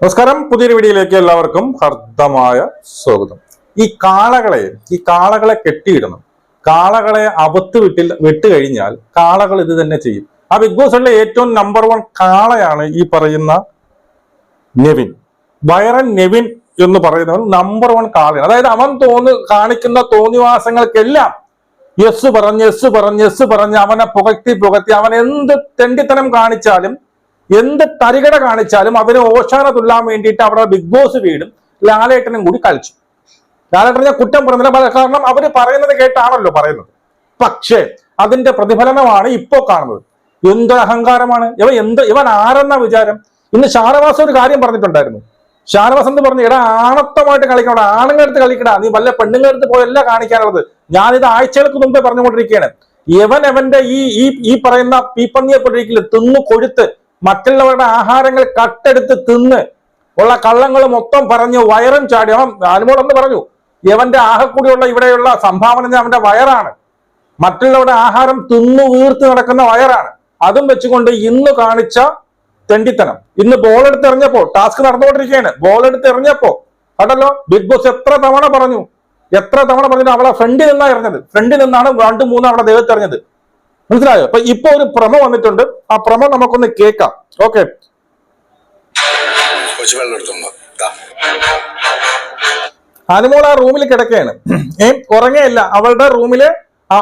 നമസ്കാരം. പുതിയൊരു വീഡിയോയിലേക്ക് എല്ലാവർക്കും ഹർദ്ദമായ സ്വാഗതം. ഈ കാളകളെ ഈ കാളകളെ കെട്ടിയിടണം. കാളകളെ അവത്ത് വിട്ടിൽ വിട്ട് കഴിഞ്ഞാൽ കാളകൾ ഇത് തന്നെ ചെയ്യും. ആ ബിഗ് ബോസിലെ ഏറ്റവും നമ്പർ വൺ കാളയാണ് ഈ പറയുന്ന നെവിൻ. വയറൻ നെവിൻ എന്ന് പറയുന്നവൻ നമ്പർ വൺ കാളയാണ്. അതായത് അവൻ തോന്നി കാണിക്കുന്ന തോന്നിവാസങ്ങൾക്കെല്ലാം യെസ് പറഞ്ഞ് യെസ് പറഞ്ഞ് യെസ് പറഞ്ഞ് അവനെ പുകഴ്ത്തി പുകഴ്ത്തി അവൻ എന്ത് തെണ്ടിത്തനം കാണിച്ചാലും എന്ത് തരികട കാണിച്ചാലും അവന് ഓശാന തുല്ലാൻ വേണ്ടിയിട്ട് അവിടെ ബിഗ് ബോസ് വീടും ലാലേട്ടനും കൂടി കളിച്ചു. ലാലേട്ടനെ കുറ്റം പറഞ്ഞില്ല. കാരണം അവർ പറയുന്നത് കേട്ടാണല്ലോ പറയുന്നത്. പക്ഷേ അതിന്റെ പ്രതിഫലനമാണ് ഇപ്പോ കാണുന്നത്. എന്ത് അഹങ്കാരമാണ്? ഇവ എന്ത് ഇവൻ ആരെന്ന വിചാരം? ഇന്ന് ഷാനവാസ് ഒരു കാര്യം പറഞ്ഞിട്ടുണ്ടായിരുന്നു. ഷാനവാസ് എന്ന് പറഞ്ഞു? എടാ ആണത്തമായിട്ട് കളിക്കണം ആണുങ്ങളടുത്ത് കളിക്കടാ നീ വല്ല പെണ്ണുങ്ങളടുത്ത് പോയല്ല കാണിക്കാനുള്ളത്. ഞാനിത് ആഴ്ചകൾക്ക് മുമ്പേ പറഞ്ഞുകൊണ്ടിരിക്കുകയാണ്. യവൻ അവന്റെ ഈ ഈ പറയുന്ന പീപ്പന്നിയെ പൊടിക്കില്ല തിന്നു കൊഴുത്ത് മറ്റുള്ളവരുടെ ആഹാരങ്ങൾ കട്ടെടുത്ത് തിന്ന് ഉള്ള കള്ളങ്ങൾ മൊത്തം പറഞ്ഞു വയറും ചാടി. അവൻ അനുമോളെന്ന് പറഞ്ഞു യവന്റെ ആഹക്കൂടിയുള്ള ഇവിടെയുള്ള സംഭാവന അവന്റെ വയറാണ്. മറ്റുള്ളവരുടെ ആഹാരം തിന്നു വീർത്ത് നടക്കുന്ന വയറാണ്. അതും വെച്ചുകൊണ്ട് ഇന്ന് കാണിച്ച തെണ്ടിത്തനം. ഇന്ന് ബോൾ എറിഞ്ഞപ്പോ ടാസ്ക് നടന്നുകൊണ്ടിരിക്കുകയാണ്. ബോൾ എറിഞ്ഞപ്പോ കണ്ടല്ലോ ബിഗ് ബോസ് എത്ര തവണ പറഞ്ഞു എത്ര തവണ പറഞ്ഞു അവളെ ഫ്രണ്ടിൽ നിന്നാണ് എറിഞ്ഞത്. ഫ്രണ്ടിൽ നിന്നാണ് രണ്ടും മൂന്നും അവളെ ദൈവത്തെറിഞ്ഞത് മനസ്സിലായോ? അപ്പൊ ഇപ്പൊ ഒരു പ്രമ വന്നിട്ടുണ്ട്. ആ പ്രമ നമുക്കൊന്ന് കേൾക്കാം. ഓക്കെ. അനുമോൾ ആ റൂമിൽ കിടക്കുകയാണ് ഏ ഉറങ്ങയല്ല അവളുടെ റൂമിൽ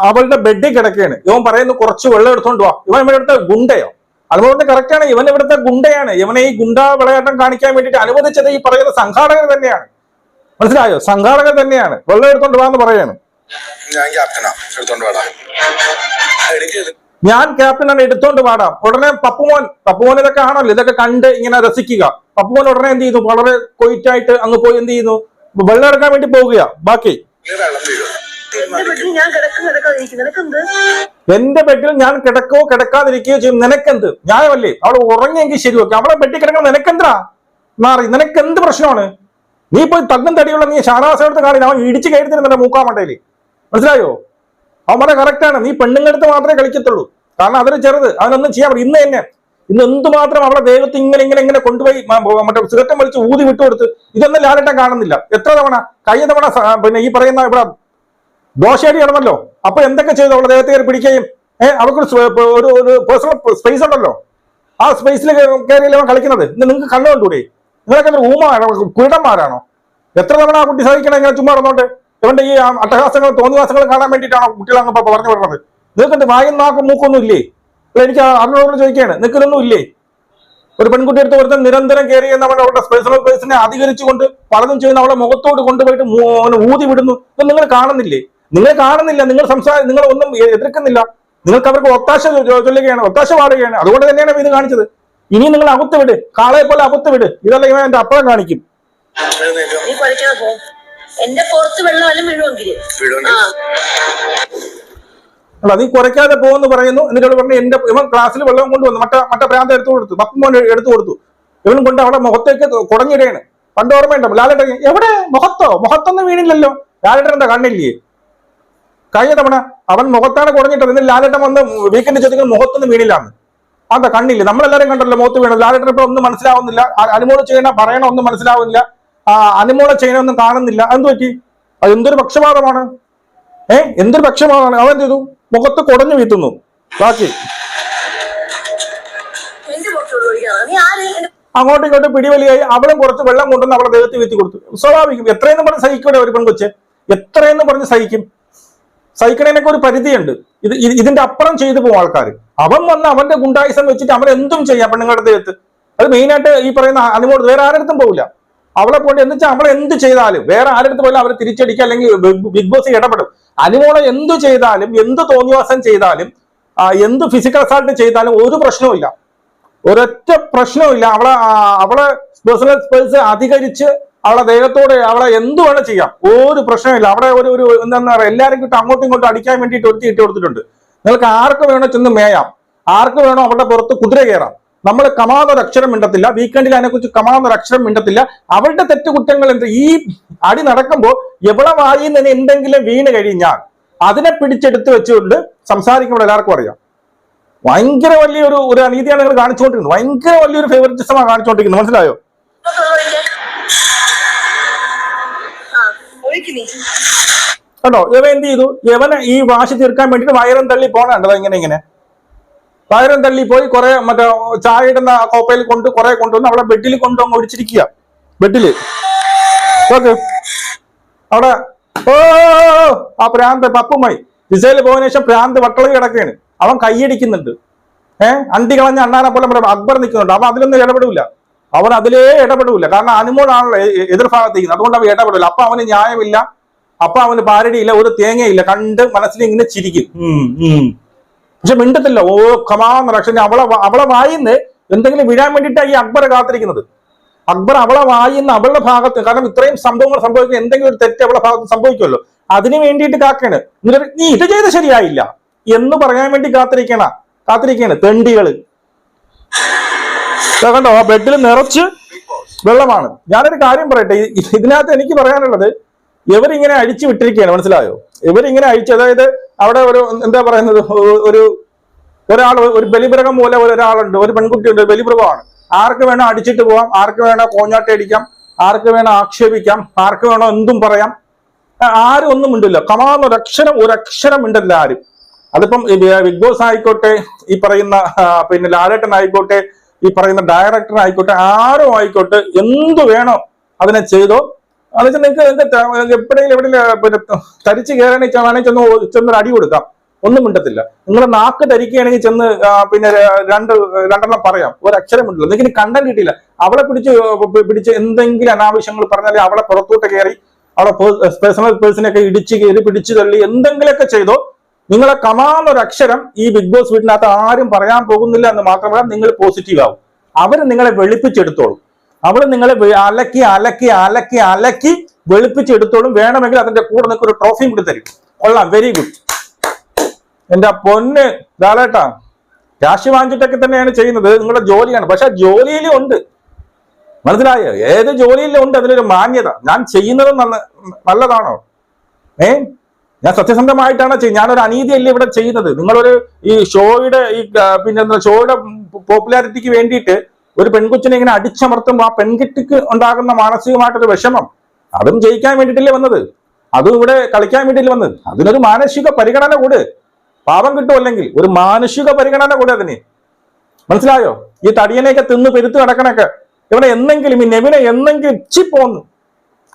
അവളുടെ ബെഡിൽ കിടക്കുകയാണ് ഇവൻ പറയുന്നു കുറച്ച് വെള്ളം എടുത്തോണ്ട് വാ. ഇവൻ ഇവിടുത്തെ ഗുണ്ടയോ? അനുഭവത്തിന് കറക്റ്റാണ് ഇവൻ ഇവിടുത്തെ ഗുണ്ടയാണ്. ഇവനെ ഈ ഗുണ്ട വിളയാട്ടം കാണിക്കാൻ വേണ്ടിയിട്ട് അനുവദിച്ചത് ഈ പറയുന്ന സംഘാടകർ തന്നെയാണ്. മനസ്സിലായോ? സംഘാടകർ തന്നെയാണ്. വെള്ളം എടുത്തോണ്ട് വാ എന്ന് പറയാണ്. ഞാൻ ക്യാപ്റ്റനാ എടുത്തോണ്ട് വാടാ. ഞാൻ ക്യാപ്റ്റനാണ് എടുത്തോണ്ട് പാടാം ഉടനെ പപ്പുമോൻ പപ്പുമോൻ ഇതൊക്കെ ആണല്ലോ ഇതൊക്കെ കണ്ട് ഇങ്ങനെ രസിക്കുക. പപ്പുമോൻ ഉടനെ എന്ത് ചെയ്യുന്നു? വളരെ കൊയിറ്റായിട്ട് അങ്ങ് പോയി എന്ത് ചെയ്യുന്നു? വെള്ളം എടുക്കാൻ വേണ്ടി പോവുക ബാക്കി. എന്റെ ബെഡിൽ ഞാൻ കിടക്കോ കിടക്കാതിരിക്കുകയോ ചെയ്യും. നിനക്കെന്ത്? ന്യായമല്ലേ? അവൾ ഉറങ്ങിയെങ്കിൽ ശരിയൊക്കെ. അവളെ ബെഡിൽ കിടക്കണം നിനക്കെന്താ? മാറി നിനക്കെന്ത് പ്രശ്നമാണ്? നീ പോയി തങ്ങും തടിയുള്ള നീ ഷാനാസെടുത്ത് കാണില്ല. അവൻ ഇടിച്ച് കയറ്റുന്നില്ല മൂക്കാമണ്ടയിൽ. മനസ്സിലായോ? അവൻ കറക്റ്റാണ് നീ പെണ്ണുങ്ങളടുത്ത് മാത്രമേ കളിക്കത്തുള്ളൂ. കാരണം അവർ ചെറുത്. അവനൊന്നും ചെയ്യാൻ പറ്റും ഇന്ന് തന്നെ. ഇന്ന് എന്തുമാത്രം അവളെ ദൈവത്തെ ഇങ്ങനെ ഇങ്ങനെ ഇങ്ങനെ കൊണ്ടുപോയി മറ്റേ സിഗരറ്റം വലിച്ച് ഊതി വിട്ടുകൊടുത്ത് ഇതൊന്നും ലാലട്ടം കാണുന്നില്ല. എത്ര തവണ? കഴിഞ്ഞ തവണ പിന്നെ ഈ പറയുന്ന ഇവിടെ ദോശയടി നടന്നല്ലോ. അപ്പൊ എന്തൊക്കെ ചെയ്തു അവളെ ദേഹത്ത് കയറി പിടിക്കുകയും? ഏഹ് അവർക്ക് ഒരു ഒരു പേഴ്സണൽ സ്പേസ് ഉണ്ടല്ലോ. ആ സ്പേസിൽ കയറിയല്ലേ കളിക്കുന്നത്? ഇന്ന് നിങ്ങൾക്ക് കണ്ണുകൊണ്ടുകൂടി നിങ്ങളൊക്കെ ഊമാരാണോ കുരുടന്മാരാണോ? എത്ര തവണ ആ കുട്ടി സഹിക്കണം ഇങ്ങനെ ചുമ്മാ നടന്നോണ്ട്? ഇവന്റെ ഈ അട്ടഹാസങ്ങൾ തോന്നുവാസങ്ങൾ കാണാൻ വേണ്ടിയിട്ടാണ് കുട്ടികൾ അങ്ങ് ഇപ്പൊ പറഞ്ഞു വിടുന്നത് നിങ്ങൾക്കുണ്ട് വായും നാക്കും മൂക്കൊന്നും ഇല്ലേ? അല്ല എനിക്ക് അറിഞ്ഞോട് ചോദിക്കുകയാണ്. നിൽക്കുന്നൊന്നും ഇല്ലേ? ഒരു പെൺകുട്ടി എടുത്ത് ഒരുത്തൻ നിരന്തരം കയറി നമ്മുടെ അവളുടെ പേഴ്സണൽ സ്പേസിനെ അധികരിച്ചുകൊണ്ട് പലതും ചെയ്യുന്ന അവളെ മുഖത്തോട് കൊണ്ടുപോയിട്ട് ഊതി വിടുന്നു. ഇത് നിങ്ങൾ കാണുന്നില്ലേ? നിങ്ങൾ കാണുന്നില്ല. നിങ്ങൾ സംസാര നിങ്ങൾ ഒന്നും എതിർക്കുന്നില്ല. നിങ്ങൾക്ക് അവർക്ക് ഒത്താശ ചൊല്ലുകയാണ് ഒത്താശ പാടുകയാണ്. അതുകൊണ്ട് തന്നെയാണ് ഇത് കാണിച്ചത്. ഇനി നിങ്ങൾ അകത്ത് വിട്. കാളയെ പോലെ അകത്ത് വിട്. ഇതല്ല ഇവൻ എന്റെ അപ്പഴം കാണിക്കും. എന്റെ പുറത്ത് വെള്ളം വല്ലതും വീഴുമെങ്കിൽ ആ. അല്ല നീ കുറയ്ക്കാതെ പോകുമെന്ന് പറയുന്നു. എന്നിട്ട് പറഞ്ഞു എന്റെ ഇവൻ ക്ലാസ്സിൽ വെള്ളം കൊണ്ടുവന്നു. മറ്റേ മറ്റേ ഭ്രാന്ത് എടുത്തു കൊടുത്തു. പപ്പുമോൻ എടുത്തു കൊടുത്തു. ഇവൻ കൊണ്ട് അവിടെ മുഖത്തേക്ക് കുടഞ്ഞിടയാണ്. പണ്ട് ഓർമ്മയുണ്ടോ? ലാലേട്ടൻ എവിടെ? മുഖത്തോ? മുഖത്തൊന്നും വീണില്ലല്ലോ. ലാലേട്ടന്റെ കണ്ണില്ലേ? കഴിഞ്ഞ തവണ അവൻ മുഖത്താണ് കുടഞ്ഞിട്ടത്. എന്നിട്ട് ലാലേട്ടൻ വന്ന് വീക്കെൻഡ് ചോദിക്കുന്ന മുഖത്തൊന്നും വീണില്ലാന്ന്. അതാ കണ്ണില്ല? നമ്മളെല്ലാരും കണ്ടല്ലോ മുഖത്ത് വീണത്. ലാലേട്ടൻ ഇപ്പൊ ഒന്നും മനസ്സിലാവുന്നില്ല. അനുമോദിച്ചു കഴിഞ്ഞാൽ പറയണമൊന്നും പറയണ ഒന്നും മനസ്സിലാവുന്നില്ല. അനുമോളെ ചെയ്യണമൊന്നും കാണുന്നില്ല. എന്ത് പറ്റി? അത് എന്തൊരു പക്ഷപാതമാണ്? ഏ? എന്തൊരു പക്ഷപാതമാണ്? അവൻ ചെയ്തു? മുഖത്ത് കുടഞ്ഞു വീത്തുന്നു. ബാക്കി. അങ്ങോട്ടും ഇങ്ങോട്ടും പിടിവലിയായി. അവളും കുറച്ച് വെള്ളം കൊണ്ടുവന്ന് അവളെ ദേഹത്ത് വീത്തി കൊടുത്തു. സ്വാഭാവികം. എത്രയെന്ന് പറഞ്ഞ് സഹിക്കൂടെ ഒരു പെൺകൊച്ച്? എത്രയെന്ന് പറഞ്ഞ് സഹിക്കും? സഹിക്കണേനൊക്കെ ഒരു പരിധിയുണ്ട്. ഇത് ഇത് ഇതിന്റെ അപ്പുറം ചെയ്തു പോകും ആൾക്കാർ അവൻ വന്ന് അവന്റെ ഗുണ്ടായുസം വെച്ചിട്ട് അവൻ എന്തും ചെയ്യാം പെണ്ണുങ്ങളുടെ ദേഹത്ത് അത് മെയിനായിട്ട് ഈ പറയുന്ന അനുമോട് വേറെ ആരടുത്തും പോകില്ല അവളെ കൊണ്ട് എന്ന് വെച്ചാൽ അവളെ എന്ത് ചെയ്താലും വേറെ ആരെടുത്ത് പോലും അവരെ തിരിച്ചടിക്കുക അല്ലെങ്കിൽ ബിഗ് ബോസ് ഇടപെടും. അനുമോളെ എന്ത് ചെയ്താലും എന്ത് തോന്നിവാസം ചെയ്താലും എന്ത് ഫിസിക്കൽ അസാൾട്ട് ചെയ്താലും ഒരു പ്രശ്നവുമില്ല. ഒരൊറ്റ പ്രശ്നവുമില്ല. അവളെ അവളെ പേഴ്സണൽ സ്പേസ് അധികരിച്ച് അവളെ ദേഹത്തോടെ അവളെ എന്ത് വേണം ചെയ്യാം. ഒരു പ്രശ്നമില്ല അവിടെ ഒരു ഒരു എന്താ പറയുക എല്ലാവരും കിട്ടും അങ്ങോട്ടും ഇങ്ങോട്ടും അടിക്കാൻ വേണ്ടിയിട്ട് ഒരുത്തി ഇട്ട് കൊടുത്തിട്ടുണ്ട്. നിങ്ങൾക്ക് ആർക്ക് വേണോ ചെന്ന് മേയാം. ആർക്ക് വേണോ അവളുടെ പുറത്ത് കുതിര കയറാം. നമ്മൾ കമാന്നൊരു അക്ഷരം മിണ്ടത്തില്ല. വീക്കെൻഡിൽ അതിനെക്കുറിച്ച് കമാന്നൊരു അക്ഷരം മിണ്ടത്തില്ല. അവളുടെ തെറ്റുകുറ്റങ്ങൾ എന്ത്? ഈ അടി നടക്കുമ്പോൾ എവിടെ വായിൽ നിന്ന് എന്തെങ്കിലും വീണ് കഴിഞ്ഞാൽ അതിനെ പിടിച്ചെടുത്ത് വെച്ചുകൊണ്ട് സംസാരിക്കുമ്പോൾ എല്ലാവർക്കും അറിയാം. ഭയങ്കര വലിയൊരു ഒരു അനീതിയാണ് നിങ്ങൾ കാണിച്ചുകൊണ്ടിരിക്കുന്നത് ഭയങ്കര വലിയൊരു ഫേവറിറ്റിസമാണ് കാണിച്ചുകൊണ്ടിരിക്കുന്നത്. മനസ്സിലായോ? കേട്ടോ യവ എന്ത് ചെയ്തു? ഇവന് ഈ വാശി തീർക്കാൻ വേണ്ടിട്ട് വയറും തള്ളി പോണണ്ടോ ഇങ്ങനെ ഇങ്ങനെ? വയറും തള്ളി പോയി കുറെ മറ്റേ ചായ ഇടുന്ന കോപ്പയിൽ കൊണ്ട് കുറെ കൊണ്ടുവന്ന് അവിടെ ബെഡിൽ കൊണ്ടുവന്ന് ഒഴിച്ചിരിക്കുക. ബെഡിൽ ഓക്കെ അവിടെ. ഓ ആ പ്രാന്ത് പപ്പുമായി. വിസയിൽ പോയതിനു ശേഷം പ്രാന്ത് വട്ടളി കിടക്കുകയാണ്. അവൻ കൈയടിക്കുന്നുണ്ട് ഏഹ് അണ്ടി കളഞ്ഞ അണ്ണാനെ പോലെ നമ്മുടെ അക്ബർ നിൽക്കുന്നുണ്ട്. അവൻ അതിലൊന്നും ഇടപെടില്ല അവൻ അതിലേ ഇടപെടില്ല കാരണം അനുമോളാണല്ലോ എതിർഭാഗത്തേക്ക്. അതുകൊണ്ട് അവൻ ഇടപെടില്ല അപ്പൊ അവന് ന്യായമില്ല. അപ്പൊ അവന് പാരടിയില്ല ഒരു തേങ്ങയില്ല. കണ്ട് മനസ്സിൽ ഇങ്ങനെ ചിരിക്കും. പക്ഷെ മിണ്ടത്തില്ല. ഓ കമാന്ന് പക്ഷെ അവളെ അവളെ വായിന്ന് എന്തെങ്കിലും വീഴാൻ വേണ്ടിയിട്ടാണ് ഈ അക്ബർ കാത്തിരിക്കുന്നത്. അക്ബർ അവളെ വായിന്ന് അവളുടെ ഭാഗത്ത് കാരണം ഇത്രയും സംഭവങ്ങൾ സംഭവിക്കുന്ന എന്തെങ്കിലും ഒരു തെറ്റ് അവളെ ഭാഗത്ത് സംഭവിക്കുമല്ലോ. അതിനു വേണ്ടിയിട്ട് കാക്കാണ് എന്നിട്ട് നീ ഇത് ചെയ്ത് ശരിയായില്ല. എന്ന് പറയാൻ വേണ്ടി കാത്തിരിക്കണ കാത്തിരിക്കാണ് തെണ്ടികൾ. കണ്ടോ ആ ബെഡിൽ നിറച്ച് വെള്ളമാണ്. ഞാനൊരു കാര്യം പറയട്ടെ ഇതിനകത്ത് എനിക്ക് പറയാനുള്ളത് ഇവരിങ്ങനെ അഴിച്ചു വിട്ടിരിക്കുകയാണ് മനസ്സിലായോ? ഇവരിങ്ങനെ അഴിച്ചു അതായത് അവിടെ ഒരു എന്താ പറയുന്നത് ഒരു ഒരാൾ ഒരു ബലിമൃഗം പോലെ ഒരാളുണ്ട് ഒരു പെൺകുട്ടിയുണ്ട് ബലിമൃഗമാണ്. ആർക്ക് വേണോ അടിച്ചിട്ട് പോവാം ആർക്ക് വേണോ കോഞ്ഞാട്ടി അടിക്കാം ആർക്ക് വേണോ ആക്ഷേപിക്കാം ആർക്ക് വേണോ എന്തും പറയാം. ആരും ഒന്നും ഉണ്ടല്ലോ കമാന്ന് ഒരക്ഷരം ഒരക്ഷരം ഉണ്ടല്ല ആരും. അതിപ്പം ബിഗ് ബോസ് ആയിക്കോട്ടെ ഈ പറയുന്ന പിന്നെ ലാലേട്ടൻ ആയിക്കോട്ടെ ഈ പറയുന്ന ഡയറക്ടർ ആയിക്കോട്ടെ ആരും ആയിക്കോട്ടെ എന്തു വേണോ അതിനെ ചെയ്തോ അത് വെച്ചാൽ നിങ്ങൾക്ക് നിങ്ങൾക്ക് എപ്പോഴെങ്കിലും എവിടെയെങ്കിലും പിന്നെ തരിച്ച് കയറണമെങ്കിൽ വേണമെങ്കിൽ ചെന്ന് ചെന്നൊരു അടി കൊടുക്കാം. ഒന്നും മിണ്ടത്തില്ല. നിങ്ങളുടെ നാക്ക് ധരിക്കുകയാണെങ്കിൽ ചെന്ന് പിന്നെ രണ്ട് രണ്ടെണ്ണം പറയാം. ഒരു അക്ഷരം മിണ്ടില്ല നിങ്ങൾക്ക് ഇനി കണ്ടന്റ് കിട്ടിയില്ല. അവളെ പിടിച്ച് പിടിച്ച് എന്തെങ്കിലും അനാവശ്യങ്ങൾ പറഞ്ഞാൽ അവളെ പുറത്തോട്ട് കയറി അവളെ പേഴ്സണൽ പേഴ്സണൊക്കെ ഇടിച്ച് കയറി പിടിച്ചു തള്ളി എന്തെങ്കിലുമൊക്കെ ചെയ്തോ നിങ്ങളെ കമാന്നൊരു അക്ഷരം ഈ ബിഗ് ബോസ് വീട്ടിനകത്ത് ആരും പറയാൻ പോകുന്നില്ല എന്ന് മാത്രമല്ല നിങ്ങൾ പോസിറ്റീവ് ആവും. അവർ നിങ്ങളെ വെളുപ്പിച്ചെടുത്തോളും. അവർ നിങ്ങളെ അലക്കി അലക്കി അലക്കി അലക്കി വെളുപ്പിച്ചെടുത്തോളും വേണമെങ്കിൽ അതിന്റെ കൂടെ നിങ്ങൾക്ക് ഒരു ട്രോഫിയും കൂടി തരും. കൊള്ളാം. വെരി ഗുഡ് എന്റെ പൊന്ന് ഇതാലേട്ടാ രാശി വാങ്ങിച്ചിട്ടൊക്കെ തന്നെയാണ് ചെയ്യുന്നത്. നിങ്ങളുടെ ജോലിയാണ്. പക്ഷെ ജോലിയിലും ഉണ്ട്. മനസ്സിലായോ? ഏത് ജോലിയിലും ഉണ്ട്. അതിലൊരു മാന്യത. ഞാൻ ചെയ്യുന്നത് നല്ലതാണോ? ഏ? ഞാൻ സത്യസന്ധമായിട്ടാണ് ചെയ്യുന്നത്? ഞാനൊരു അനീതിയല്ല ഇവിടെ ചെയ്യുന്നത്? നിങ്ങളൊരു ഈ ഷോയുടെ ഈ പിന്നെ ഷോയുടെ പോപ്പുലാരിറ്റിക്ക് വേണ്ടിയിട്ട് ഒരു പെൺകൊച്ചിനെ ഇങ്ങനെ അടിച്ചമർത്തുമ്പോൾ ആ പെൺകുട്ടിക്ക് ഉണ്ടാകുന്ന മാനസികമായിട്ടൊരു വിഷമം. അതും ജയിക്കാൻ വേണ്ടിയിട്ടല്ലേ വന്നത്? അതും ഇവിടെ കളിക്കാൻ വേണ്ടിയില്ല വന്നത്? അതിനൊരു മാനസിക പരിഗണന കൂട്. പാപം കിട്ടും അല്ലെങ്കിൽ? ഒരു മാനുഷിക പരിഗണന കൂടെ അതിന്. മനസ്സിലായോ? ഈ തടിയനെയൊക്കെ തിന്ന് പെരുത്ത് കിടക്കണൊക്കെ ഇവിടെ എന്നെങ്കിലും ഈ നെവിനെ എന്നെങ്കിലും ഇച്ചിപ്പോന്ന്.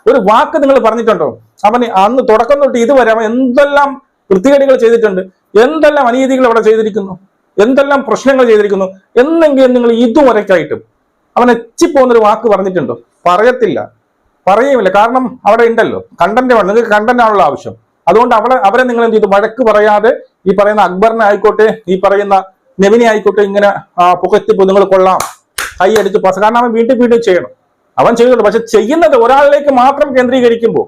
ഒരു വാക്ക് നിങ്ങൾ പറഞ്ഞിട്ടുണ്ടോ? അവന് അന്ന് തുടക്കം തൊട്ട് ഇതുവരെ അവൻ എന്തെല്ലാം വൃത്തികേടുകൾ ചെയ്തിട്ടുണ്ട്? എന്തെല്ലാം അനീതികൾ ഇവിടെ ചെയ്തിരിക്കുന്നു? എന്തെല്ലാം പ്രശ്നങ്ങൾ ചെയ്തിരിക്കുന്നു എന്നെങ്കിലും നിങ്ങൾ ഇതുവരെക്കായിട്ടും അവൻ എച്ചിപ്പോന്നൊരു വാക്ക് പറഞ്ഞിട്ടുണ്ടോ? പറയത്തില്ല. പറയുമില്ല കാരണം അവിടെ ഉണ്ടല്ലോ. കണ്ടന്റ് വേണം. നിങ്ങൾക്ക് കണ്ടന്റ് ആണല്ലോ ആവശ്യം. അതുകൊണ്ട് അവളെ അവരെ നിങ്ങൾ എന്ത് ചെയ്തു? വഴക്ക് പറയാതെ ഈ പറയുന്ന അക്ബറിനെ ആയിക്കോട്ടെ ഈ പറയുന്ന നെവിനെ ആയിക്കോട്ടെ ഇങ്ങനെ പുകത്തിപ്പോ നിങ്ങൾ കൊള്ളാം. കൈ അടിച്ച് പാസ്. കാരണം അവൻ വീണ്ടും വീണ്ടും ചെയ്യണം. അവൻ ചെയ്യുന്നുണ്ട് പക്ഷെ ചെയ്യുന്നത് ഒരാളിലേക്ക് മാത്രം കേന്ദ്രീകരിക്കുമ്പോൾ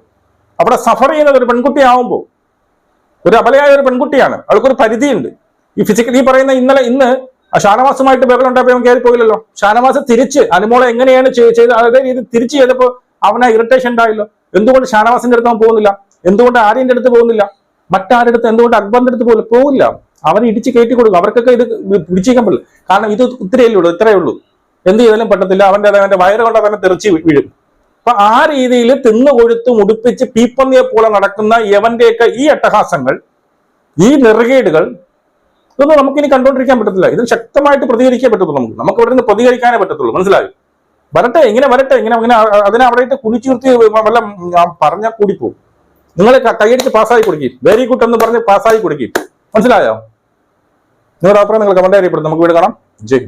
അവിടെ സഫർ ചെയ്യുന്നത് ഒരു പെൺകുട്ടിയാവുമ്പോൾ ഒരു അബലയായ ഒരു പെൺകുട്ടിയാണ്. അവൾക്കൊരു പരിധിയുണ്ട്. ഈ ഫിസിക്കൽ ഈ പറയുന്ന ഇന്നലെ ഇന്ന് ഷാനവാസുമായിട്ട് ബഹളുണ്ടായപ്പോൾ അവൻ കയറി പോയില്ലല്ലോ ഷാനവാസ് തിരിച്ച് അനുമോളെ എങ്ങനെയാണ് ചെയ്- ചെയ്ത് അതേ രീതി തിരിച്ച് ചെയ്തപ്പോൾ അവനെ ഇറിറ്റേഷൻ ഉണ്ടായില്ലോ. എന്തുകൊണ്ട് ഷാനവാസിന്റെ അടുത്ത് അവൻ പോകുന്നില്ല? എന്തുകൊണ്ട് ആര്യന്റെ അടുത്ത് പോകുന്നില്ല? മറ്റാരുടെ അടുത്ത് എന്തുകൊണ്ട് അക്ബറിന്റെ അടുത്ത് പോലും പോകില്ല. അവനെ ഇടിച്ച് കയറ്റി കൊടുക്കും അവർക്കൊക്കെ ഇത് പിടിച്ചേക്കാൻ പറ്റില്ല. കാരണം ഇത് ഇത്രയല്ലേ ഉള്ളൂ ഇത്രയേ ഉള്ളൂ. എന്ത് ചെയ്താലും പറ്റത്തില്ല. അവന്റെ അവന്റെ വയറ് കൊണ്ട് തന്നെ തെറിച്ച് വീഴും. അപ്പൊ ആ രീതിയിൽ തിന്നു കൊഴുത്ത് മുടിപ്പിച്ച് പീപ്പന്നിയെ പോലെ നടക്കുന്ന യവന്റെയൊക്കെ ഈ അട്ടഹാസങ്ങൾ ഈ നെറുകേടുകൾ ഇതൊന്നും നമുക്ക് ഇനി കണ്ടുകൊണ്ടിരിക്കാൻ പറ്റത്തില്ല. ഇതിന് ശക്തമായിട്ട് പ്രതികരിക്കാൻ പറ്റത്തുള്ളൂ നമുക്ക്. നമുക്ക് ഇവിടെ നിന്ന് പ്രതികരിക്കാനേ പറ്റത്തുള്ളൂ. മനസ്സിലായി? വരട്ടെ ഇങ്ങനെ വരട്ടെ ഇങ്ങനെ ഇങ്ങനെ അതിനെ അവിടെ കുനിച്ചു നിർത്തി വല്ല പറഞ്ഞാൽ പോകും നിങ്ങൾ കൈയടിച്ച് പാസ്സായി കൊടുക്കും വെരി ഗുഡ് എന്ന് പറഞ്ഞ് പാസ്സായി കൊടുക്കും മനസ്സിലായോ? നിങ്ങളുടെ അഭിപ്രായം നിങ്ങൾ കമന്റ് അറിയപ്പെടും നമുക്ക് വീട് കാണാം. ജയ്.